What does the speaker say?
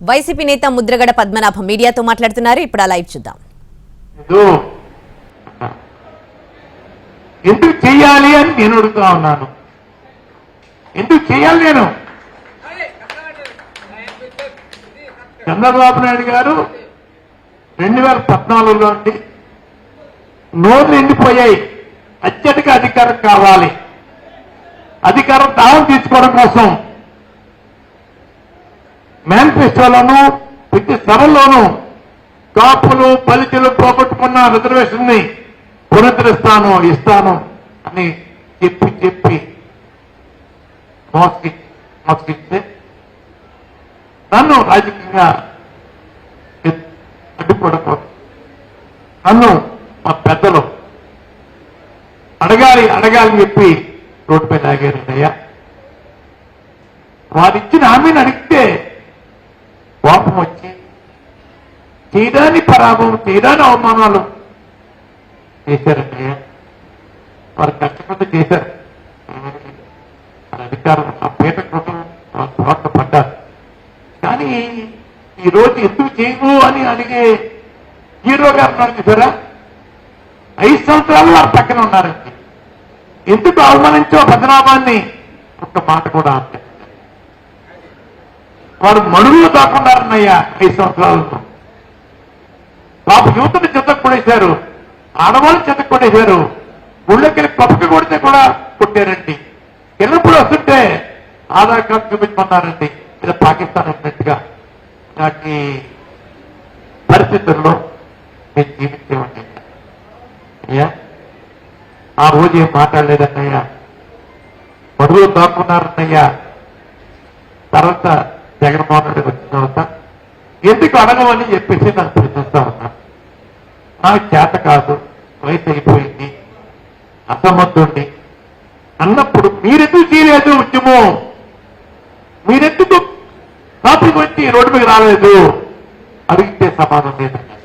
YCP నేత ముద్రగడ పద్మనాభం మీడియాతో మాట్లాడుతున్నారు. ఇప్పుడు ఆ లైవ్ చూద్దాం. ఎందుకు చేయాలి అని నేను అడుగుతా ఉన్నాను. ఎందుకు చేయాలి నేను? చంద్రబాబు నాయుడు గారు రెండు వేల పద్నాలుగులో నుండి నోరు నిండిపోయాయి. అత్యధిక అధికారం కావాలి. అధికారం దావం తీసుకోవడం కోసం మేనిఫెస్టోలోను ప్రతి స్థలంలోనూ కాపులు పలికలు పోగొట్టుకున్న రిజర్వేషన్ని పునరుద్ధరిస్తాను ఇస్తాను అని చెప్పి చెప్పి మోసకి మోసగిస్తే నన్ను రాజకీయంగా అడ్డుపడకూడదు. నన్ను మా పెద్దలు అడగాలి అడగాలి చెప్పి రోడ్డుపై లాగారండి అయ్యా వారిచ్చిన హామీని అడిగితే వచ్చి తీరాని పరాభవం తీరాని అవమానాలు చేశారండి వారు కష్టపడి చేశారు. అధికారం ఆ పీట కోసం పోరాట పడ్డారు. కానీ ఈరోజు ఎందుకు చేయవు అని అడిగే హీరో గారు ఉన్నారు చూసారా? ఐదు సంవత్సరాలు వారు పక్కన ఉన్నారండి. ఎందుకు అవమానించో పద్మనాభాన్ని ఒక్క మాట కూడా అంటే వారు మడుగులు దాక్కున్నారన్నయ్యా ఐదు సంవత్సరాలతో పాప యువతని చెత్త కొడేశారు ఆడవాళ్ళు చెత్త కొడేశారు గుళ్ళకెళ్ళి పప్పక కొడితే కూడా కొట్టారండి. ఎల్లప్పుడు వస్తుంటే ఆధార్ కార్డు చూపించమన్నారండి. ఇలా పాకిస్తాన్ అన్నట్టుగా. నాటి పరిస్థితుల్లో మేము జీవించేవాడి అయ్యా ఆ రోజు ఏం మాట్లాడలేదన్నయ్యా? మడుగులు దాక్కున్నారన్నయ్యా తర్వాత జగన్మోహన్ రెడ్డి వచ్చిన తర్వాత ఎందుకు అడగమని చెప్పేసి నాకు ప్రశ్నిస్తా ఉన్నా. నాకు చేత కాదు వయసు అయిపోయింది అసమర్థుండి అన్నప్పుడు మీరెందుకు చేయలేదు ఉద్యమం? మీరెందుకు కాపుకి వచ్చి రోడ్డు మీద రాలేదు? అడిగితే సమాధానం లేదండి